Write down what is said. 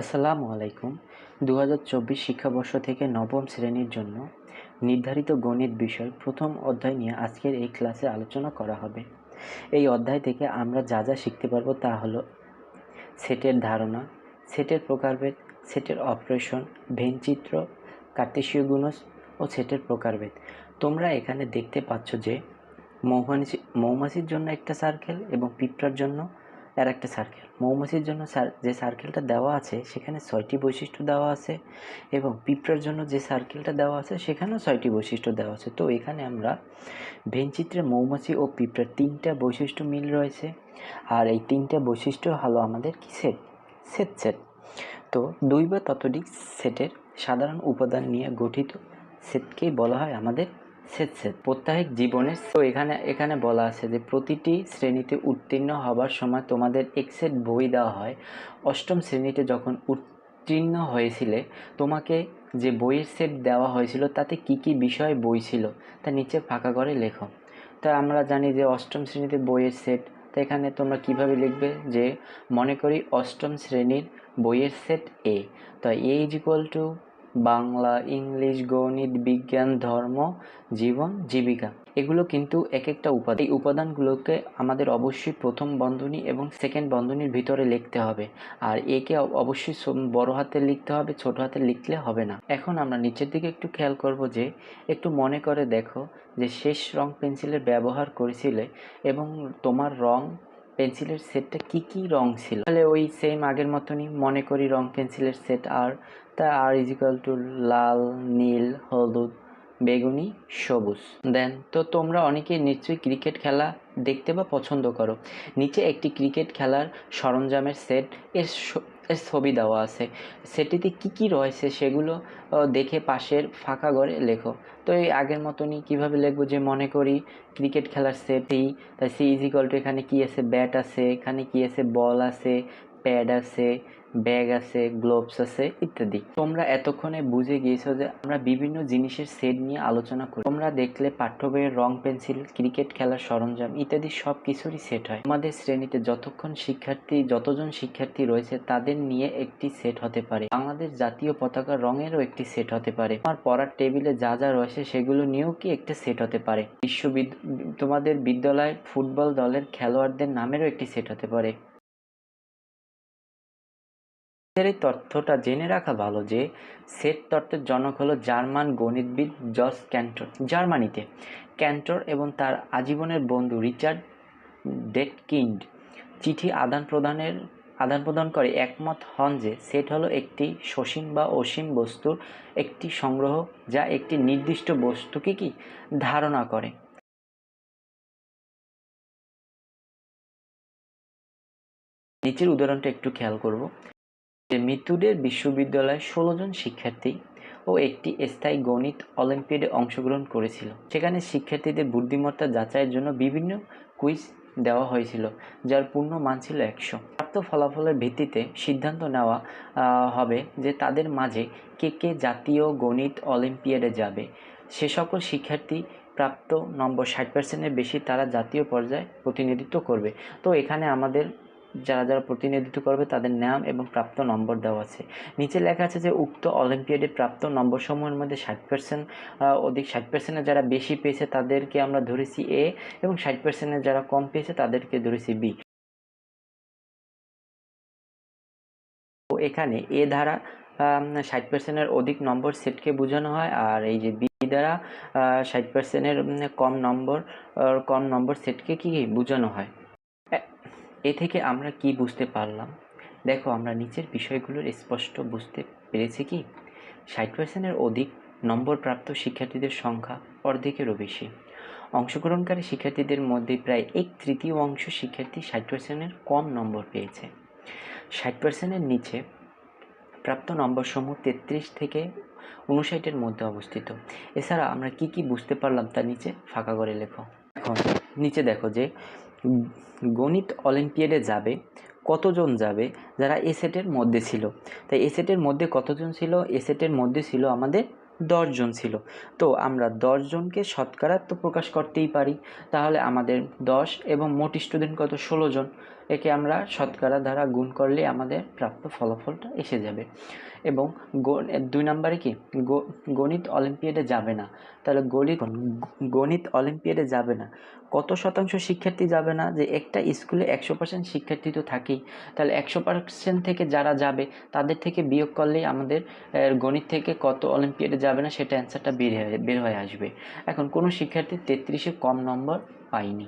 আসসালামু আলাইকুম। দু হাজার চব্বিশ শিক্ষাবর্ষ থেকে নবম শ্রেণির জন্য নির্ধারিত গণিত বিষয় প্রথম অধ্যায় নিয়ে আজকের এই ক্লাসে আলোচনা করা হবে। এই অধ্যায় থেকে আমরা যা যা শিখতে পারব তা হলো সেটের ধারণা, সেটের প্রকারভেদ, সেটের অপারেশন ভেনচিত্র কার্তেশীয় গুণজ ও সেটের প্রকারভেদ। তোমরা এখানে দেখতে পাচ্ছ যে মৌমাছি, মৌমাছির জন্য একটা সার্কেল এবং পিঁপড়ার জন্য আর একটা সার্কেল মৌমাছির জন্য যে সার্কেলটা দেওয়া আছে, সেখানে ছয়টি বৈশিষ্ট্য দেওয়া আছে এবং পিঁপড়ার জন্য যে সার্কেলটা দেওয়া আছে, সেখানেও ছয়টি বৈশিষ্ট্য দেওয়া আছে। তো এখানে আমরা ভেনচিত্রে মৌমাছি ও পিঁপড়ার তিনটা বৈশিষ্ট্য মিল রয়েছে। আর এই তিনটা বৈশিষ্ট্য হলো আমাদের কি সেট সেট সেট তো দুই বা ততোধিক সেটের সাধারণ উপাদান নিয়ে গঠিত সেটকেই বলা হয় আমাদের সেট প্রত্যাহিক জীবনের তো এখানে এখানে বলা আছে যে প্রতিটি শ্রেণীতে উত্তীর্ণ হবার সময় তোমাদের এক্সেট বই দেওয়া হয়। অষ্টম শ্রেণীতে যখন উত্তীর্ণ হয়েছিলে, তোমাকে যে বইয়ের সেট দেওয়া হয়েছিল, তাতে কি কি বিষয় বই ছিল, তা নিচে ফাঁকা করে লেখো। তা আমরা জানি যে অষ্টম শ্রেণীতে বইয়ের সেট, তো এখানে তোমরা কীভাবে লিখবে যে মনে করি অষ্টম শ্রেণির বইয়ের সেট এ তো A is equal to Bangla, English, গণিত, বিজ্ঞান, ধর্ম, জীবন, জীবিকা, এগুলো কিন্তু এক একটা উপাদান। এই উপাদানগুলোকে আমাদের অবশ্যই প্রথম বন্ধনী এবং সেকেন্ড বন্ধনীর ভিতরে লিখতে হবে। আর একে অবশ্যই বড় হাতে লিখতে হবে, ছোট হাতে লিখলে হবে না। এখন আমরা নিচের দিকে একটু খেয়াল করব যে, একটু মনে করে দেখো যে শেষ রং পেন্সিলের ব্যবহার করেছিলে এবং তোমার রং পেন্সিলের সেটটা কি কি রং ছিল? তাহলে ওই সেম আগের মতনই মনে করি রং পেন্সিলের সেট আর, তা আর ইজিক্যাল টু লাল, নীল, হলুদ, বেগুনি, সবুজ। দেন তো তোমরা অনেকেই নিশ্চয়ই ক্রিকেট খেলা দেখতে বা পছন্দ করো। নিচে একটি ক্রিকেট খেলার সরঞ্জামের সেট, এর ছবি দেওয়া আছে। সেটিতে কি কি রয়েছে সেগুলো দেখে পাশের ফাঁকা ঘরে লেখো। তো এই আগের মতনই কীভাবে লিখব যে মনে করি ক্রিকেট খেলার সেটি, তাই সি ইজিক্যাল টু এখানে কি আছে ব্যাট আছে, এখানে কি আছে বল আছে, প্যাড আছে ব্যাগ আছে, গ্লোভস আছে ইত্যাদি। তোমরা এতক্ষণে বুঝে গিয়েছো যে আমরা বিভিন্ন জিনিসের সেট নিয়ে আলোচনা করি। তোমরা দেখলে পাঠ্য বইয়ের রং, পেন্সিল, ক্রিকেট খেলার সরঞ্জাম ইত্যাদি সব কিছুরই সেট হয়। আমাদের শ্রেণীতে যতক্ষণ শিক্ষার্থী, যতজন শিক্ষার্থী রয়েছে তাদের নিয়ে একটি সেট হতে পারে। বাংলাদেশ জাতীয় পতাকার রঙেরও একটি সেট হতে পারে। আমার পড়ার টেবিলে যা যা রয়েছে সেগুলো নিয়েও কি একটা সেট হতে পারে? বিশ্ববিদ তোমাদের বিদ্যালয়ের ফুটবল দলের খেলোয়াড়দের নামেরও একটি সেট হতে পারে। এই তথ্যটা জেনে রাখা ভালো যে সেট তত্ত্বের জনক হলো জার্মান গণিতবিদ জস ক্যান্টর জার্মানিতে। ক্যান্টর এবং তার আজীবনের বন্ধু রিচার্ড ডেটকিন্ড চিঠি আদান প্রদানের, আদান প্রদান করে একমত হন যে সেট হলো একটি সসীম বা অসীম বস্তুর একটি সংগ্রহ যা একটি নির্দিষ্ট বস্তুকে কি? ধারণা করে। নিচের উদাহরণটা একটু খেয়াল করব। যে মিতুডের বিশ্ববিদ্যালয়ে ষোলো জন শিক্ষার্থী ও একটি স্থায়ী গণিত অলিম্পিয়াডে অংশগ্রহণ করেছিল। সেখানে শিক্ষার্থীদের বুদ্ধিমত্তা যাচাইয়ের জন্য বিভিন্ন কুইজ দেওয়া হয়েছিল, যার পূর্ণ মান ছিল একশো। প্রাপ্ত ফলাফলের ভিত্তিতে সিদ্ধান্ত নেওয়া হবে যে তাদের মাঝে কে কে জাতীয় গণিত অলিম্পিয়াডে যাবে। সে সকল শিক্ষার্থী প্রাপ্ত নম্বর ষাট পার্সেন্টের বেশি তারা জাতীয় পর্যায়ে প্রতিনিধিত্ব করবে। তো এখানে আমাদের যারা যারা প্রতিনিধিত্ব করবে তাদের নাম এবং প্রাপ্ত নম্বর দেওয়া আছে। নিচে লেখা আছে যে, উক্ত অলিম্পিয়াডে প্রাপ্ত নম্বর সমূহের মধ্যে ষাট পার্সেন্ট অধিক ষাট পার্সেন্টের যারা বেশি পেয়েছে তাদেরকে আমরা ধরেছি এ এবং ষাট পার্সেন্টের যারা কম পেয়েছে তাদেরকে ধরেছি বি। এখানে এ ধারা ষাট পার্সেন্টের অধিক নম্বর সেটকে বোঝানো হয় আর এই যে বি দ্বারা ষাট পার্সেন্টের কম নম্বর কম নম্বর সেটকে কি বোঝানো হয়? এ থেকে আমরা কি বুঝতে পারলাম? দেখো, আমরা নিচের বিষয়গুলোর স্পষ্ট বুঝতে পেরেছি কি? ষাট পার্সেন্টের অধিক নম্বর প্রাপ্ত শিক্ষার্থীদের সংখ্যা অর্ধেকেরও বেশি। অংশগ্রহণকারী শিক্ষার্থীদের মধ্যে প্রায় এক তৃতীয় অংশ শিক্ষার্থী ষাট পার্সেন্টের কম নম্বর পেয়েছে। ষাট পার্সেন্টের নিচে প্রাপ্ত নম্বরসমূহ তেত্রিশ থেকে উনষাটের মধ্যে অবস্থিত। এছাড়া আমরা কি কি বুঝতে পারলাম তার নিচে ফাঁকা করে লেখো। এখন নিচে দেখো যে গণিত অলিম্পিয়াডে যাবে, কতজন যাবে, যারা এ সেটের মধ্যে ছিল। তাই এ সেটের মধ্যে কতজন ছিল? এ সেটের মধ্যে ছিল আমাদের দশজন ছিল। তো আমরা দশজনকে শতকরা তো প্রকাশ করতেই পারি। তাহলে আমাদের দশ এবং মোট স্টুডেন্ট কত? ষোলো জন। একে আমরা শতকরা দ্বারা গুণ করলে আমাদের প্রাপ্ত ফলাফলটা এসে যাবে। এবং দুই নম্বরে কি? গণিত অলিম্পিয়াডে যাবে না। তাহলে গণিত গণিত অলিম্পিয়াডে যাবে না। কত শতাংশ শিক্ষার্থী যাবে না? যে একটা স্কুলে একশো পার্সেন্ট শিক্ষার্থী তো থাকেই। তাহলে একশো পার্সেন্ট থেকে যারা যাবে, তাদের থেকে বিয়োগ করলেই আমাদের গণিত থেকে কত অলিম্পিয়াডে যাবে না, সেটা অ্যান্সারটা বের হয়ে বের হয়ে আসবে। এখন কোনো শিক্ষার্থী তেত্রিশে কম নম্বর পায়নি।